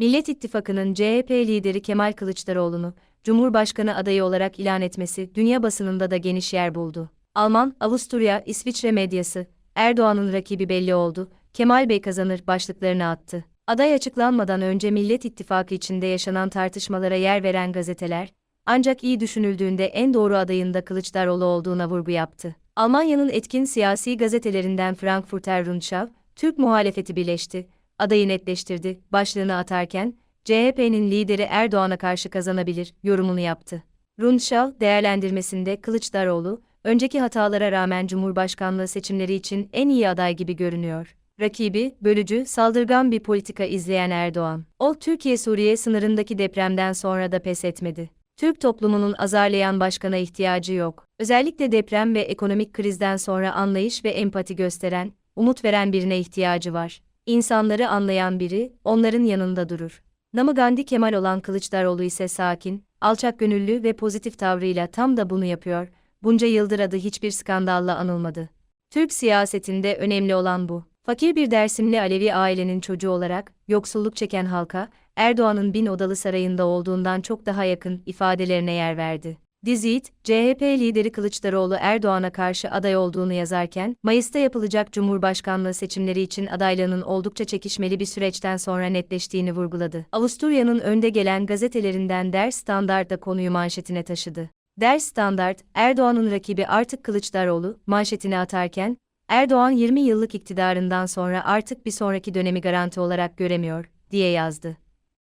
Millet İttifakı'nın CHP lideri Kemal Kılıçdaroğlu'nu Cumhurbaşkanı adayı olarak ilan etmesi dünya basınında da geniş yer buldu. Alman, Avusturya, İsviçre medyası, Erdoğan'ın rakibi belli oldu, Kemal Bey kazanır başlıklarını attı. Aday açıklanmadan önce Millet İttifakı içinde yaşanan tartışmalara yer veren gazeteler, ancak iyi düşünüldüğünde en doğru adayın da Kılıçdaroğlu olduğuna vurgu yaptı. Almanya'nın etkin siyasi gazetelerinden Frankfurter Rundschau, Türk muhalefeti birleşti, adayı netleştirdi, başlığını atarken, CHP'nin lideri Erdoğan'a karşı kazanabilir, yorumunu yaptı. Rundschau, değerlendirmesinde Kılıçdaroğlu, önceki hatalara rağmen Cumhurbaşkanlığı seçimleri için en iyi aday gibi görünüyor. Rakibi, bölücü, saldırgan bir politika izleyen Erdoğan. O, Türkiye-Suriye sınırındaki depremden sonra da pes etmedi. Türk toplumunun azarlayan başkana ihtiyacı yok. Özellikle deprem ve ekonomik krizden sonra anlayış ve empati gösteren, umut veren birine ihtiyacı var. İnsanları anlayan biri, onların yanında durur. Namı Gandhi Kemal olan Kılıçdaroğlu ise sakin, alçak gönüllü ve pozitif tavrıyla tam da bunu yapıyor. Bunca yıldır adı hiçbir skandalla anılmadı. Türk siyasetinde önemli olan bu. Fakir bir Dersimli Alevi ailenin çocuğu olarak, yoksulluk çeken halka, Erdoğan'ın bin odalı sarayında olduğundan çok daha yakın ifadelerine yer verdi. Dizit, CHP lideri Kılıçdaroğlu Erdoğan'a karşı aday olduğunu yazarken, Mayıs'ta yapılacak Cumhurbaşkanlığı seçimleri için adaylığının oldukça çekişmeli bir süreçten sonra netleştiğini vurguladı. Avusturya'nın önde gelen gazetelerinden Der Standard da konuyu manşetine taşıdı. Der Standard, Erdoğan'ın rakibi artık Kılıçdaroğlu, manşetini atarken, Erdoğan 20 yıllık iktidarından sonra artık bir sonraki dönemi garanti olarak göremiyor, diye yazdı.